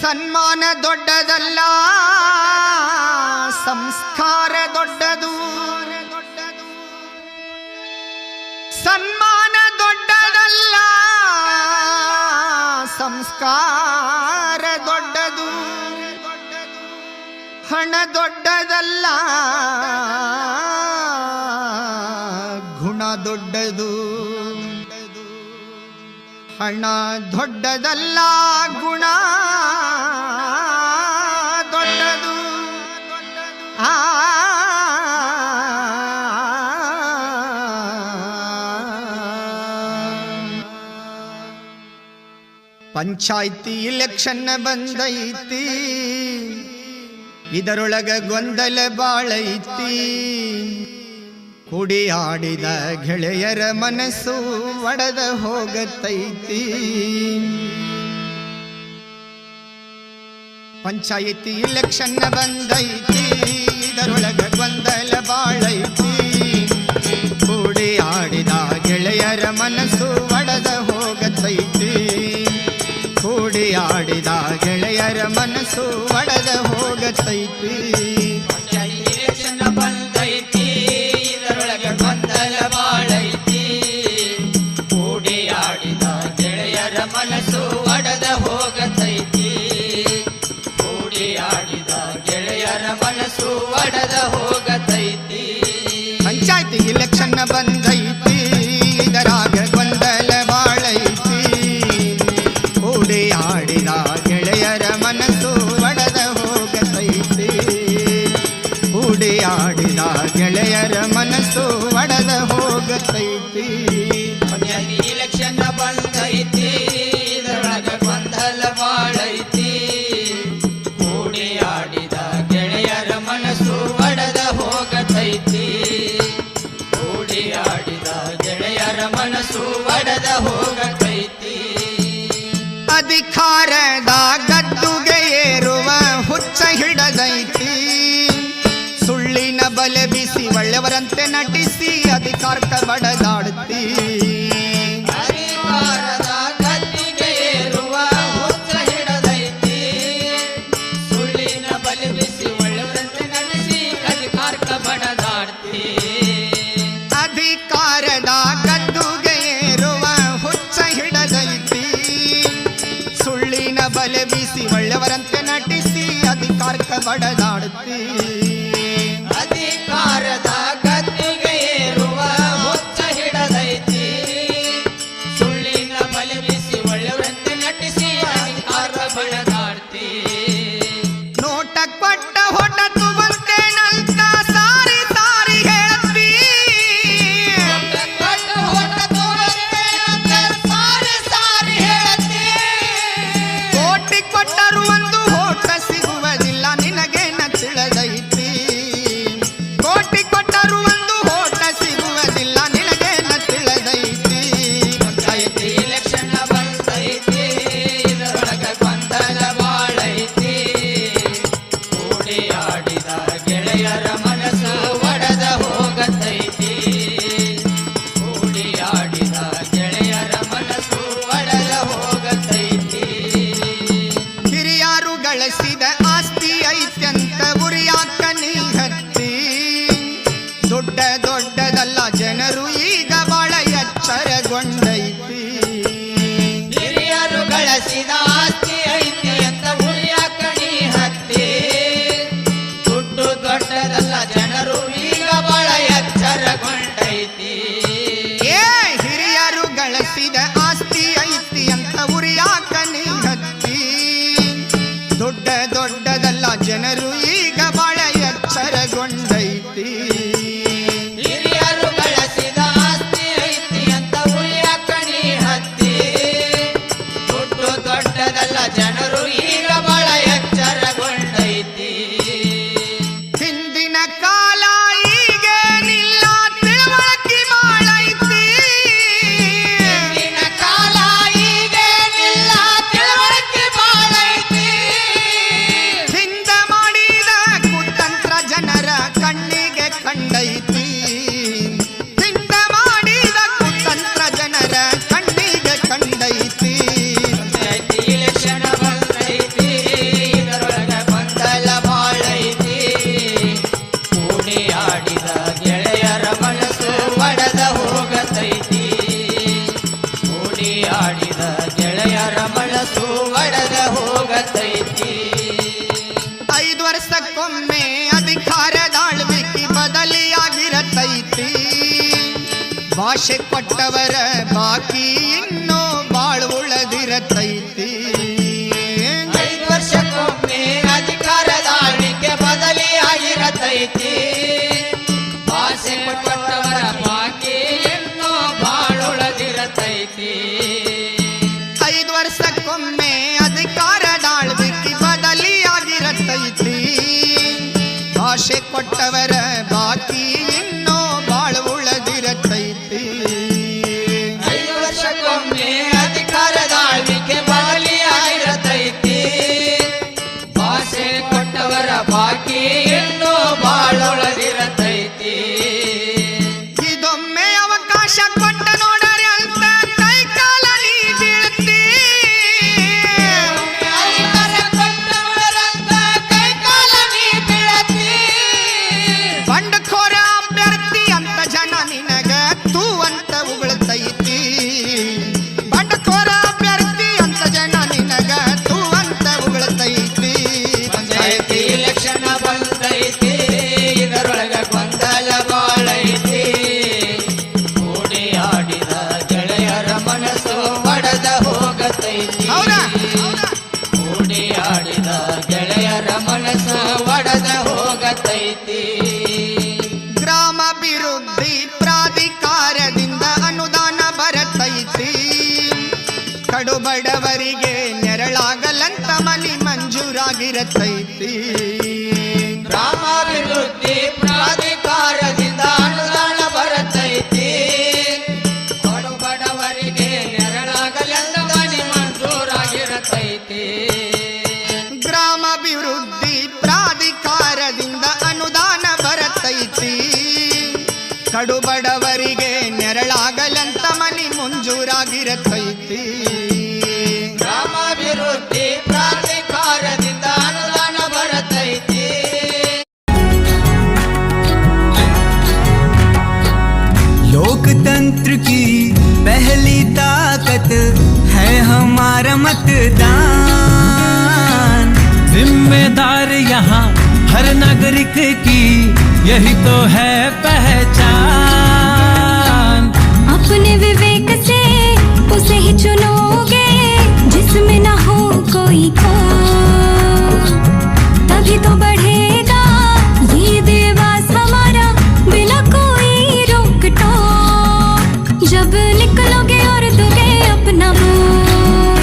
ಸನ್ಮಾನ ದೊಡ್ಡ ಹಣ ದೊಡ್ಡದಲ್ಲ ಗುಣ. ದೊಡ್ಡದು. ಆ. ಪಂಚಾಯ್ತಿ ಇಲೆಕ್ಷನ್ ಬಂದೈತಿ. ಇದರೊಳಗ ಗೊಂದಲ ಬಾಳೈತಿ. ಕುಡಿಯಾಡಿದ ಗೆಳೆಯರ ಮನಸ್ಸು ಒಡೆದ ಹೋಗತೈತಿ. ಪಂಚಾಯಿತಿ ಇಲೆಕ್ಷನ್ ಬಂದೈತಿ, ಇದರೊಳಗ ಗೊಂದಲ ಬಾಳೈತಿ. ಕೂಡಿ ಆಡಿದ ಗೆಳೆಯರ ಮನಸ್ಸು ಒಡೆದ ಹೋಗತೈತಿ. ಕೂಡಿ ಆಡಿದ ಗೆಳೆಯರ ಮನಸ್ಸು ಒಡೆದ ಹೋಗತೈತಿ. படகாடுத்து ಭಾಷೆ ಕೊಟ್ಟವರ ಬಾಕಿ ಇನ್ನೂ ಬಾಳು ಉಳದಿರತೈತಿ ಐದು ವರ್ಷಕ್ಕೊಮ್ಮೆ ಅಧಿಕಾರದ ಆಳ್ವಿಕೆ ಬದಲಿ ಆಗಿರತೈತಿ ಭಾಷೆ ಕೊಟ್ಟವರ ಬಾಕಿ ಇನ್ನೂ ಬಾಳುಳದಿರತೈತಿ ಐದು ವರ್ಷಕ್ಕೊಮ್ಮೆ ಅಧಿಕಾರದ ಆಳ್ವಿಕೆ ಬದಲಿ ಆಗಿರತೈತಿ ಭಾಷೆ ಕೊಟ್ಟವರ ಗ್ರಾಮಾಭಿವೃದ್ಧಿ ಪ್ರಾಧಿಕಾರದಿಂದ ಅನುದಾನ ಬರತೈತಿ. ಕಡುಬಡವರಿಗೆ ನೆರಳಾಗಲಂತ ಮನಿ ಮಂಜೂರಾಗಿರತೈತಿ. यही तो है पहचान। अपने विवेक से उसे ही चुनोगे जिसमें ना हो कोई खोट तभी तो बढ़ेगा ये देवास हमारा बिना कोई रोक टोक जब निकलोगे और दोगे अपना वोट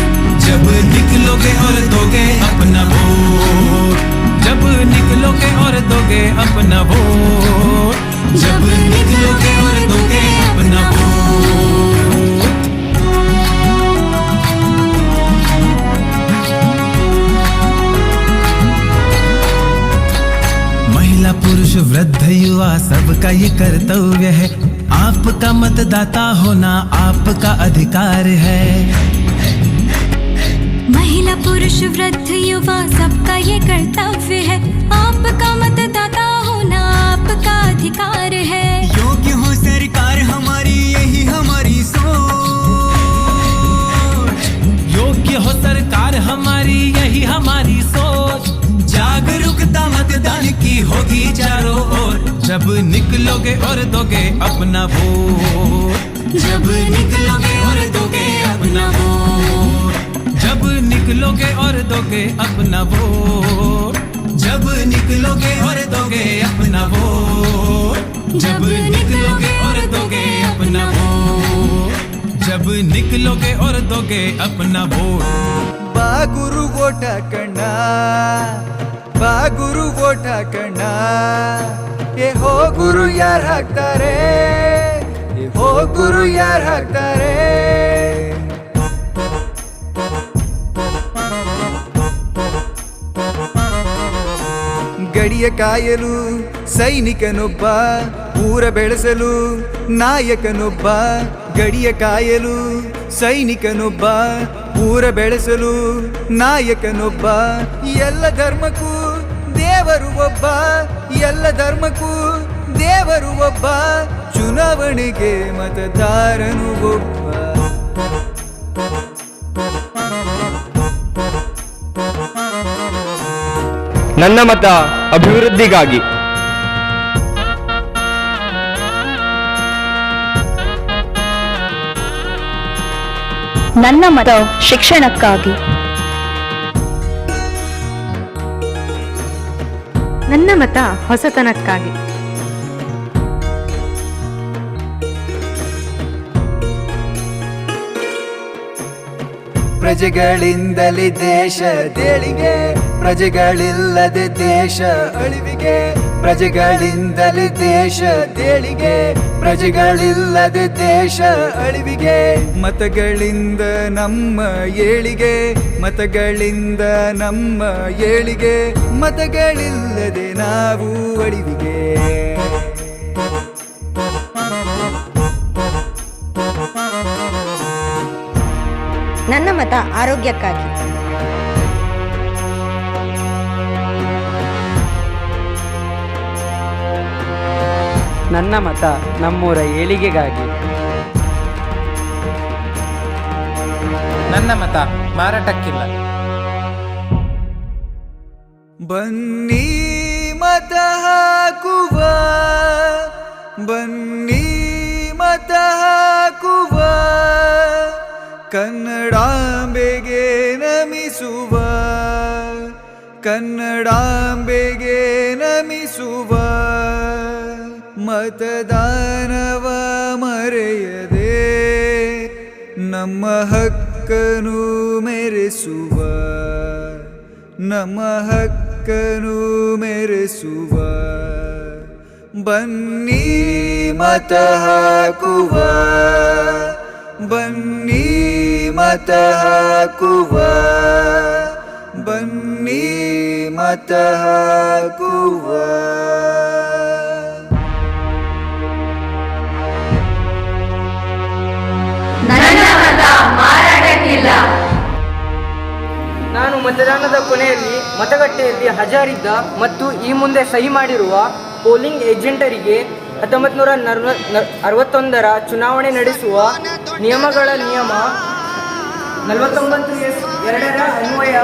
जब निकलोगे और दोगे अपना वोट जब निकलोगे और दोगे अपना वोट सबका ये कर्तव्य है। आपका मतदाता होना आपका अधिकार है। महिला पुरुष वृद्ध युवा सबका ये कर्तव्य है। आपका मतदाता होना आपका अधिकार है। योग्य हो सरकार हमारी यही हमारी सोच। योग्य हो सरकार हमारी यही हमारी सोच। जागरूकता मतदान की होगी चारों ओर। जब निकलोगे और दोगे अपना वोट जब निकलोगे और दोगे अपना वोट जब निकलोगे और दोगे अपना वोट जब निकलोगे और दोगे अपना वोट जब निकलोगे और दोगे अपना वोट जब निकलोगे और दोगे अपना वोट ಬಾ ಗುರು ಓಟ ಕಣ್ಣ ಬಾ ಗುರು ಓಟ ಕಣ್ಣ ಏ ಹೋ ಗುರು ಯಾರು ಹಾಕ್ತಾರೆ? ಏ ಹೋ ಗುರು ಯಾರು ಹಾಕ್ತಾರೆ? ಗಡಿಯ ಕಾಯಲು ಸೈನಿಕನೊಬ್ಬ, ಊರ ಬೆಳೆಸಲು ನಾಯಕನೊಬ್ಬ, ಗಡಿಯ ಕಾಯಲು ಸೈನಿಕನೊಬ್ಬ, ಊರ ಬೆಳೆಸಲು ನಾಯಕನೊಬ್ಬ. ಎಲ್ಲ ಧರ್ಮಕ್ಕೂ ದೇವರು ಒಬ್ಬ. ಎಲ್ಲ ಧರ್ಮಕ್ಕೂ ದೇವರು ಒಬ್ಬ ಚುನಾವಣೆಗೆ ಮತದಾರನು ಒಬ್ಬ. ನನ್ನ ಮತ ಅಭಿವೃದ್ಧಿಗಾಗಿ. ನನ್ನ ಮತ ಶಿಕ್ಷಣಕ್ಕಾಗಿ. ಮತ ಹೊಸತನಕ್ಕಾಗಿ. ಪ್ರಜೆಗಳಿಂದಲೇ ದೇಶ ದೇಳಿಗೆ ಪ್ರಜೆಗಳಿಲ್ಲದೆ ದೇಶ ಅಳಿವಿಗೆ, ಪ್ರಜೆಗಳಿಂದಲೇ ದೇಶ ದೇಳಿಗೆ, ಪ್ರಜೆಗಳಿಲ್ಲದೆ ದೇಶ ಅಳಿವಿಗೆ. ಮತಗಳಿಂದ ನಮ್ಮ ಏಳಿಗೆ, ಮತಗಳಿಂದ ನಮ್ಮ ಏಳಿಗೆ, ಮತಗಳಿಲ್ಲದೆ ನಾವು ಅಳಿವಿಗೆ. ನನ್ನ ಮತ ಆರೋಗ್ಯಕ್ಕಾಗಿ. ನನ್ನ ಮತ ನಮ್ಮೂರ ಏಳಿಗೆಗಾಗಿ. ನನ್ನ ಮತ ಮಾರಾಟಕ್ಕಿಲ್ಲ. ಬನ್ನಿ ಮತ ಹಾಕುವ ಬನ್ನಿ ಮತ ಹಾಕುವ ಕನ್ನಡಾಂಬೆಗೆ ನಮಿಸುವ ಕನ್ನಡಾಂಬೆಗೆ ನಮಿಸುವ. ಮತದಾನವ ಮರೆಯದೆ ನಮ್ಮ ಹಕ್ಕನು ಮೆರೆಸುವ, ನಮ್ಮ ಹಕ್ಕನು ಮೆರೆಸುವ. ಬನ್ನಿ ಮತ ಹಾಕುವ, ಬನ್ನಿ ಮತ ಹಾಕುವ. ಬನ್ನಿ ಮತ ಹಾಕುವ. ನಾನು ಮತದಾನದ ಕೊನೆಯಲ್ಲಿ ಮತಗಟ್ಟೆಯಲ್ಲಿ ಹಾಜರಿದ್ದ ಮತ್ತು ಈ ಮುಂದೆ ಸಹಿ ಮಾಡಿರುವ ಪೋಲಿಂಗ್ ಏಜೆಂಟರಿಗೆ ಹತ್ತೊಂಬತ್ತು ನೂರ ಅರವತ್ತೊಂದರ ಚುನಾವಣೆ ನಡೆಸುವ ನಿಯಮಗಳ ನಿಯಮ ನಲವತ್ತೊಂಬತ್ತು ಎಸ್ ಎರಡರ ಅನ್ವಯ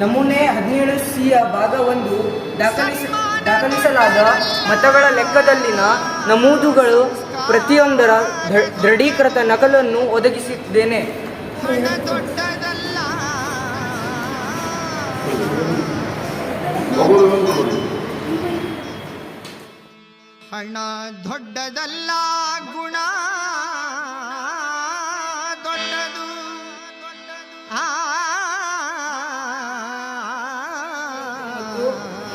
ನಮೂನೆ ಹದಿನೇಳು ಸಿಯ ಭಾಗ ಒಂದು ದಾಖಲಿಸ ದಾಖಲಿಸಲಾದ ಮತಗಳ ಲೆಕ್ಕದಲ್ಲಿನ ನಮೂದುಗಳು ಪ್ರತಿಯೊಂದರ ದೃಢೀಕೃತ ನಕಲನ್ನು ಒದಗಿಸಿದ್ದೇನೆ. ಹಣ ದೊಡ್ಡದಲ್ಲ ಗುಣ ದೊಡ್ಡದು. ಆ.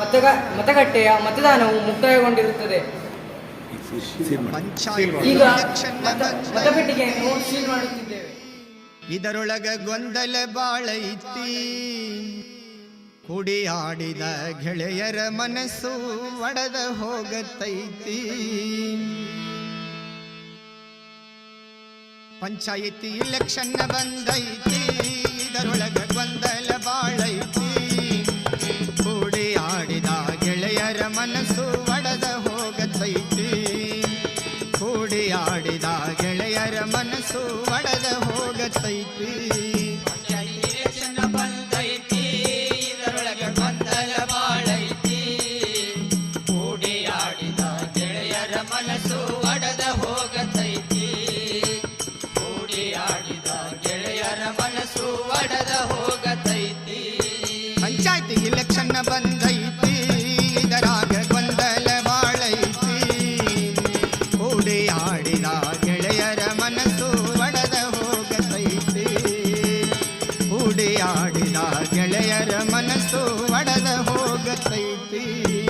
ಮತಗ, ಮತಗಟ್ಟೆಯ ಮತದಾನವು ಮುಕ್ತಾಯಗೊಂಡಿರುತ್ತದೆ. ಈಗ ಮತಪೆಟ್ಟಿಗೆಯನ್ನು ಸೀಲ್ ಮಾಡುತ್ತಿದ್ದೇವೆ. ಇದರೊಳಗ ಗೊಂದಲ ಬಾಳೈತಿ ಕುಡಿ ಆಡಿದ ಗೆಳೆಯರ ಮನಸ್ಸು ಒಡೆದ ಹೋಗತೈತಿ. ಪಂಚಾಯಿತಿ ಇಲೆಕ್ಷನ್ ಬಂದೈತಿ. ಇದರೊಳಗ ಗೆಳೆಯರ ಮನಸ್ಸು ಒಡೆದ ಹೋಗತೈತಿ. ಹೋಗತೈತಿ ಇಲೆಕ್ಷನ್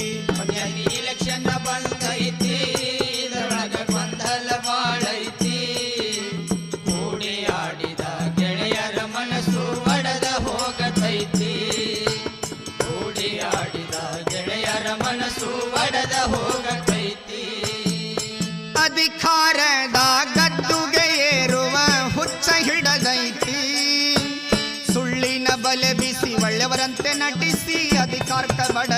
कर कबड़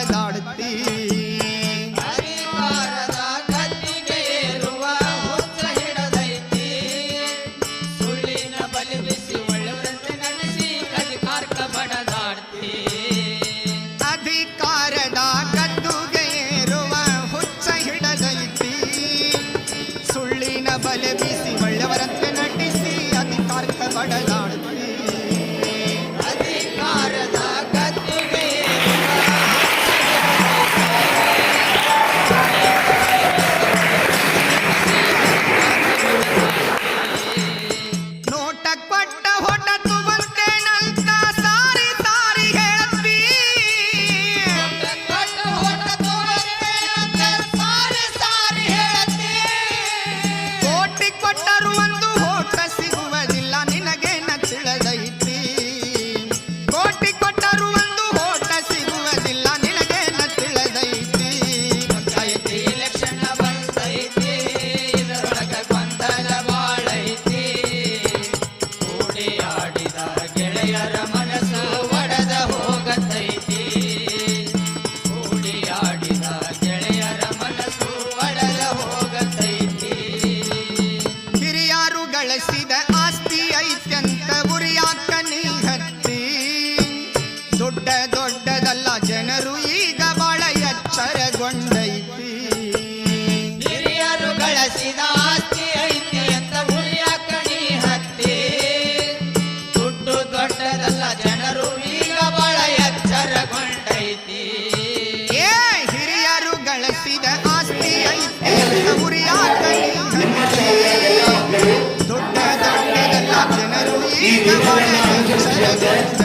gente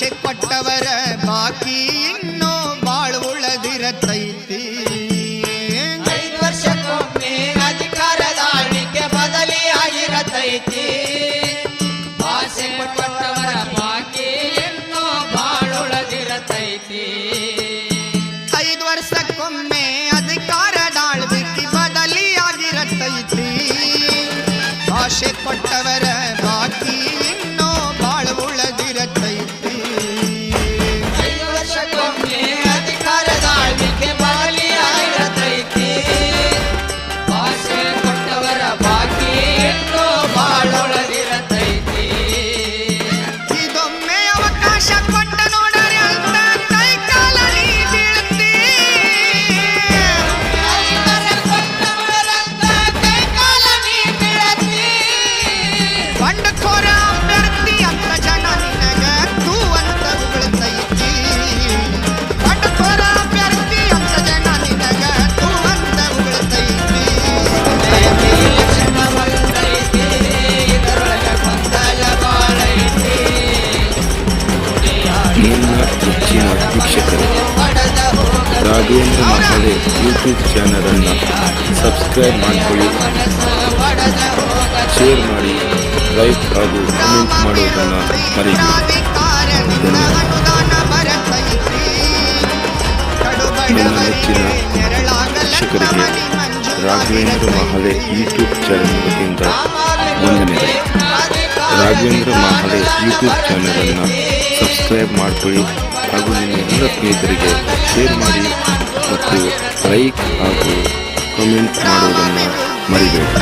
ஆசைப்பட்டவர பாக்கி இன்னும் வாழ்வுளதிரத்தை ವರ್ಷಕ್ಕೊಮ್ಮೆ ಅಧಿಕಾರದ ಆಳ್ವಿಕೆ ಬದಲಿ ಆಗಿರತೈತಿ ಭಾಷೆ ಕೊಟ್ಟವರ ಬಾಕಿ ಇನ್ನೂ ಬಾಳುಳದಿರತೈತಿ ಐದು ವರ್ಷಕ್ಕೊಮ್ಮೆ ಲೈಕ್ ಹಾಗೂ ಕಮೆಂಟ್ ಮಾಡುವುದನ್ನು ಮರೆಯಬೇಡಿ ಶಿಕ್ಷಕರಿಗೆ ರಾಘವೇಂದ್ರ ಮಹಲೆ ಯೂಟ್ಯೂಬ್ ಚಾನಲ್ನಿಂದ ವಂದನೆಗಳು. ರಾಘವೇಂದ್ರ ಮಹಲೆ ಯೂಟ್ಯೂಬ್ ಚಾನಲನ್ನು ಸಬ್ಸ್ಕ್ರೈಬ್ ಮಾಡಿಕೊಳ್ಳಿ ಹಾಗೂ ನಿಮ್ಮ ಎಲ್ಲ ಸ್ನೇಹಿತರಿಗೆ ಶೇರ್ ಮಾಡಿ ಮತ್ತು ಲೈಕ್ ಹಾಗೂ ಕಮೆಂಟ್ ಮಾಡುವುದನ್ನು ಮರಿಬೇಡಿ.